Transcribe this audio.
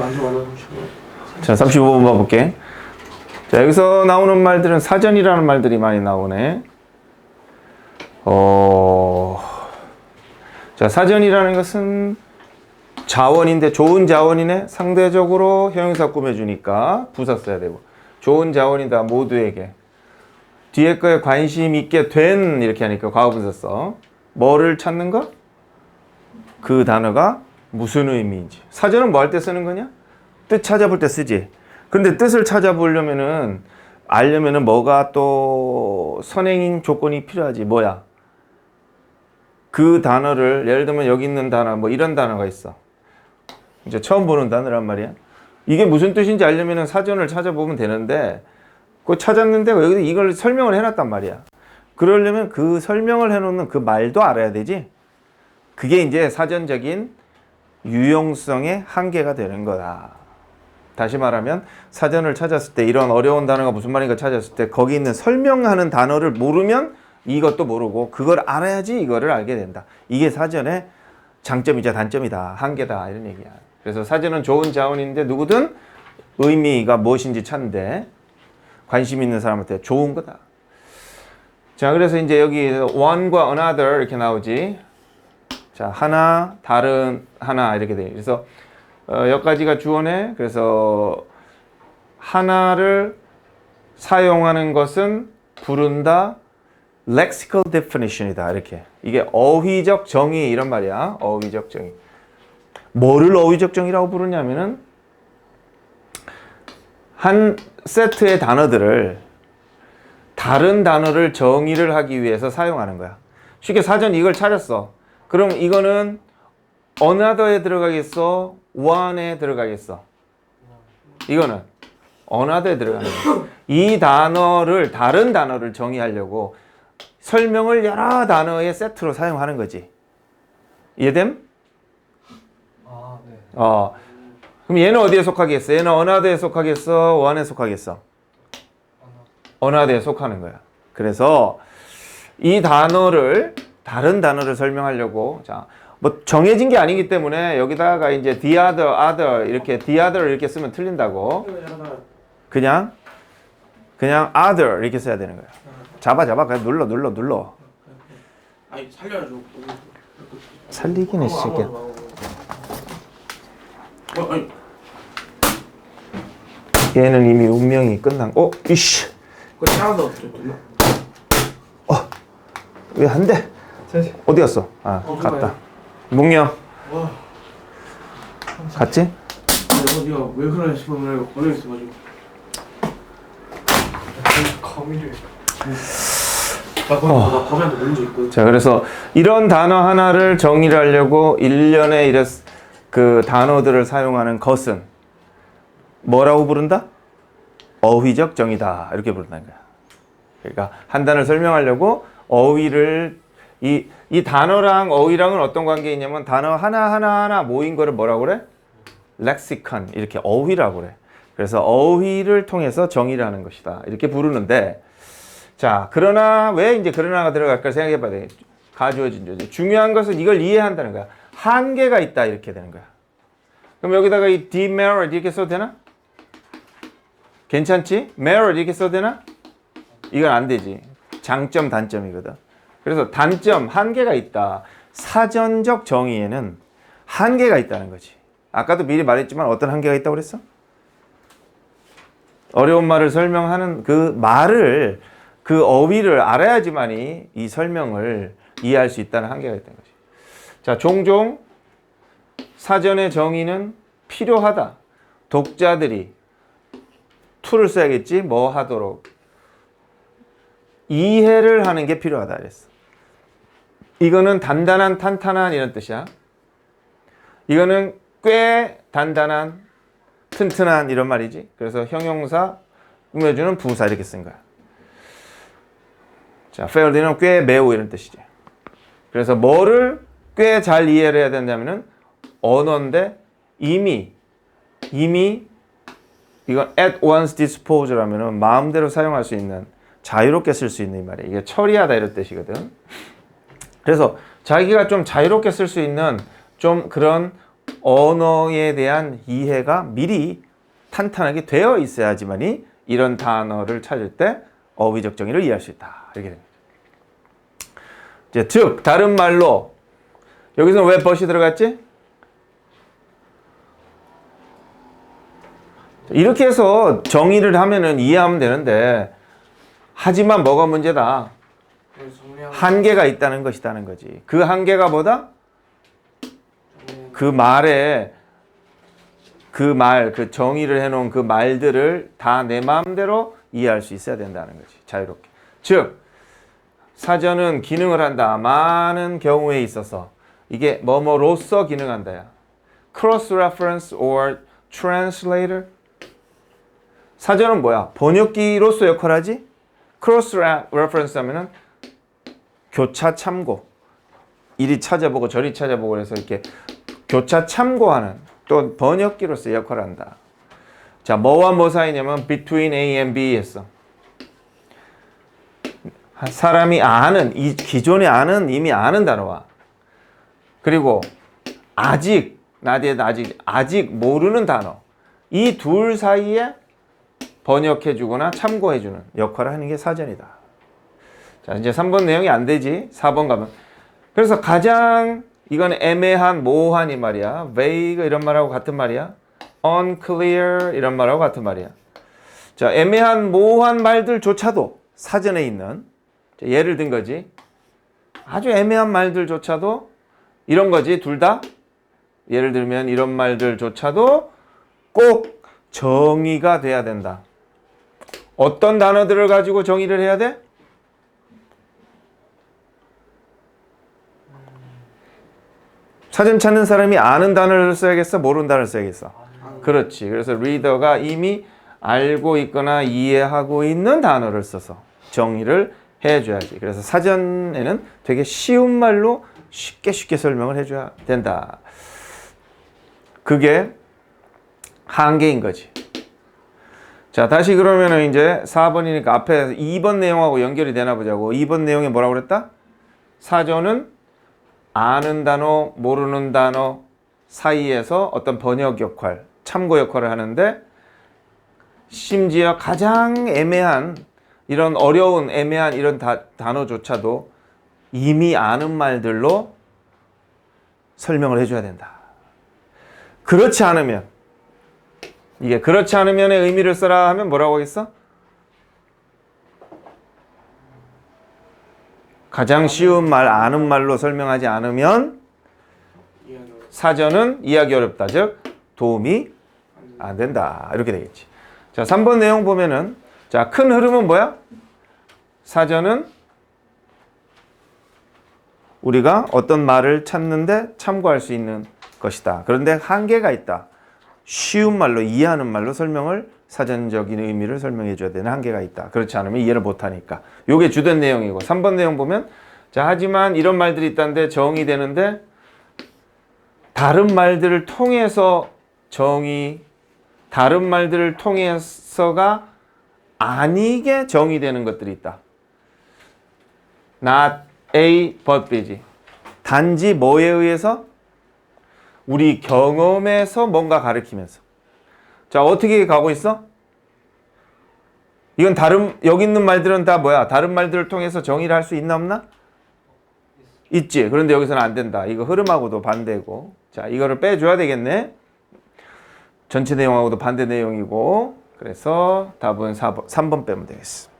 어. 자, 35번 봐볼게. 자, 여기서 나오는 말들은 사전이라는 말들이 많이 나오네. 어, 자, 사전이라는 것은 자원인데 좋은 자원이네. 상대적으로 형용사 꾸며주니까 부사 써야 되고. 좋은 자원이다, 모두에게. 뒤에 거에 관심 있게 된 이렇게 하니까 과거분사 써. 뭐를 찾는 것? 그 단어가 무슨 의미인지. 사전은 뭐 할 때 쓰는 거냐? 뜻 찾아볼 때 쓰지. 근데 뜻을 찾아보려면은 알려면은 뭐가 또 선행인 조건이 필요하지. 뭐야? 그 단어를 예를 들면 여기 있는 단어 뭐 이런 단어가 있어. 이제 처음 보는 단어란 말이야. 이게 무슨 뜻인지 알려면은 사전을 찾아보면 되는데 그 찾았는데 여기 이걸 설명을 해놨단 말이야. 그러려면 그 설명을 해놓는 그 말도 알아야 되지. 그게 이제 사전적인 유용성의 한계가 되는 거다. 다시 말하면 사전을 찾았을 때 이런 어려운 단어가 무슨 말인가 찾았을 때 거기 있는 설명하는 단어를 모르면 이것도 모르고 그걸 알아야지 이거를 알게 된다. 이게 사전의 장점이자 단점이다. 한계다. 이런 얘기야. 그래서 사전은 좋은 자원인데 누구든 의미가 무엇인지 찾는데 관심 있는 사람한테 좋은 거다. 자, 그래서 이제 여기 one과 another 이렇게 나오지. 자, 하나, 다른, 하나 이렇게 돼. 그래서 어, 여기까지가 주어네. 그래서 하나를 사용하는 것은 부른다. lexical definition이다. 이렇게. 이게 어휘적 정의 이런 말이야. 어휘적 정의. 뭐를 어휘적 정의라고 부르냐면은 한 세트의 단어들을 다른 단어를 정의를 하기 위해서 사용하는 거야. 쉽게 사전 이걸 찾았어. 그럼 이거는 another에 들어가겠어? one에 들어가겠어? 이거는 another에 들어가는. 이 단어를 다른 단어를 정의하려고 설명을 여러 단어의 세트로 사용하는 거지. 이해됨? 아, 네. 어. 그럼 얘는 어디에 속하겠어? 얘는 another에 속하겠어? one에 속하겠어? another에 속하는 거야. 그래서 이 단어를 다른 단어를 설명하려고 자, 뭐 정해진 게 아니기 때문에 여기다가 이제 the other, other 이렇게 the other 이렇게 쓰면 틀린다고. 그냥 그냥 other 이렇게 써야 되는 거야. 잡아 잡아 그냥 눌러 눌러 눌러. 아니 살려야죠. 살리기는 쉽게. 어, 얘는 이미 운명이 끝난. 어, 이씨. 그거 차가서 어떻게 됐나? 왜안 돼? 셋. 어디 갔어? 아, 어, 갔다. 묵념. 와, 갔지? 네가 왜 그러냐 싶으면 어려 있어가지고. 거미를. 나 거미, 나 거미한테 물린 적 있거든. 자, 그래서 이런 단어 하나를 정의를 하려고 일련의 이런 그 단어들을 사용하는 것은 뭐라고 부른다? 어휘적 정의다. 이렇게 부른다는 거야. 그러니까 한 단어를 설명하려고 어휘를 이, 이 단어랑 어휘랑은 어떤 관계가 있냐면 단어 하나하나 하나 모인 거를 뭐라고 그래? 렉시컨 이렇게 어휘라고 그래. 그래서 어휘를 통해서 정의를 하는 것이다. 이렇게 부르는데 자, 그러나 왜 이제 그러나가 들어갈까 생각해 봐야 돼. 가주어진 조지. 중요한 것은 이걸 이해한다는 거야. 한계가 있다 이렇게 되는 거야. 그럼 여기다가 이 demerit 이렇게 써도 되나? 괜찮지? merit 이렇게 써도 되나? 이건 안 되지. 장점, 단점이거든. 그래서 단점, 한계가 있다. 사전적 정의에는 한계가 있다는 거지. 아까도 미리 말했지만 어떤 한계가 있다고 그랬어? 어려운 말을 설명하는 그 말을 그 어휘를 알아야지만이 이 설명을 이해할 수 있다는 한계가 있다는 거지. 자, 종종 사전의 정의는 필요하다. 독자들이 툴을 써야겠지. 뭐 하도록 이해를 하는 게 필요하다 그랬어. 이거는 단단한, 탄탄한 이런 뜻이야. 이거는 꽤 단단한, 튼튼한 이런 말이지. 그래서 형용사 꾸며주는 부사 이렇게 쓴 거야. 자, fairly는 꽤 매우 이런 뜻이지. 그래서 뭐를 꽤 잘 이해를 해야 된다면은 언어인데 이미 이미 이건 at one's disposal하면은 마음대로 사용할 수 있는 자유롭게 쓸 수 있는 이 말이야. 이게 처리하다 이런 뜻이거든. 그래서 자기가 좀 자유롭게 쓸 수 있는 좀 그런 언어에 대한 이해가 미리 탄탄하게 되어 있어야지만이 이런 단어를 찾을 때 어휘적 정의를 이해할 수 있다. 이렇게 됩니다. 이제 즉 다른 말로 여기서 왜 벗이 들어갔지? 이렇게 해서 정의를 하면은 이해하면 되는데 하지만 뭐가 문제다? 한계가 있다는 것이다는 거지. 그 한계가 뭐다? 그 말에 그 말, 그 정의를 해놓은 그 말들을 다 내 마음대로 이해할 수 있어야 된다는 거지. 자유롭게. 즉, 사전은 기능을 한다. 많은 경우에 있어서 이게 뭐뭐로서 기능한다야. cross reference or translator. 사전은 뭐야? 번역기로서 역할을 하지? cross reference 하면은 교차 참고. 이리 찾아보고 저리 찾아보고 그래서 이렇게 교차 참고하는 또 번역기로서 역할을 한다. 자, 뭐와 뭐 사이냐면 between A and B 했어. 사람이 아는 이 기존에 아는 이미 아는 단어와 그리고 아직 나디에 아직 아직 모르는 단어 이 둘 사이에 번역해 주거나 참고해 주는 역할을 하는 게 사전이다. 자, 이제 3번 내용이 안 되지. 4번 가면 그래서 가장 이건 애매한 모호한 이 말이야. vague 이런 말하고 같은 말이야. unclear 이런 말하고 같은 말이야. 자, 애매한 모호한 말들조차도 사전에 있는 자, 예를 든 거지. 아주 애매한 말들조차도 이런 거지. 둘 다. 예를 들면 이런 말들조차도 꼭 정의가 돼야 된다. 어떤 단어들을 가지고 정의를 해야 돼? 사전 찾는 사람이 아는 단어를 써야겠어? 모르는 단어를 써야겠어? 그렇지. 그래서 리더가 이미 알고 있거나 이해하고 있는 단어를 써서 정의를 해줘야지. 그래서 사전에는 되게 쉬운 말로 쉽게 쉽게 설명을 해줘야 된다. 그게 한계인 거지. 자, 다시 그러면은 이제 4번이니까 앞에 2번 내용하고 연결이 되나 보자고. 2번 내용에 뭐라고 그랬다? 사전은 아는 단어, 모르는 단어 사이에서 어떤 번역 역할, 참고 역할을 하는데 심지어 가장 애매한 이런 어려운 애매한 이런 다- 단어조차도 이미 아는 말들로 설명을 해줘야 된다. 그렇지 않으면 이게 그렇지 않으면의 의미를 써라 하면 뭐라고 하겠어? 가장 쉬운 말, 아는 말로 설명하지 않으면 사전은 이해하기 어렵다. 즉, 도움이 안 된다. 이렇게 되겠지. 자, 3번 내용 보면은, 자, 큰 흐름은 뭐야? 사전은 우리가 어떤 말을 찾는데 참고할 수 있는 것이다. 그런데 한계가 있다. 쉬운 말로, 이해하는 말로 설명을, 사전적인 의미를 설명해 줘야 되는 한계가 있다. 그렇지 않으면 이해를 못 하니까. 요게 주된 내용이고, 3번 내용 보면, 자, 하지만 이런 말들이 있다는데 정의되는데, 다른 말들을 통해서 정의, 다른 말들을 통해서가 아니게 정의되는 것들이 있다. Not A but B지. 단지 뭐에 의해서? 우리 경험에서 뭔가 가르치면서. 자, 어떻게 가고 있어? 이건 다른, 여기 있는 말들은 다 뭐야? 다른 말들을 통해서 정의를 할 수 있나 없나? 있지. 그런데 여기서는 안 된다. 이거 흐름하고도 반대고. 자, 이거를 빼줘야 되겠네. 전체 내용하고도 반대 내용이고. 그래서 답은 4번, 3번 빼면 되겠어.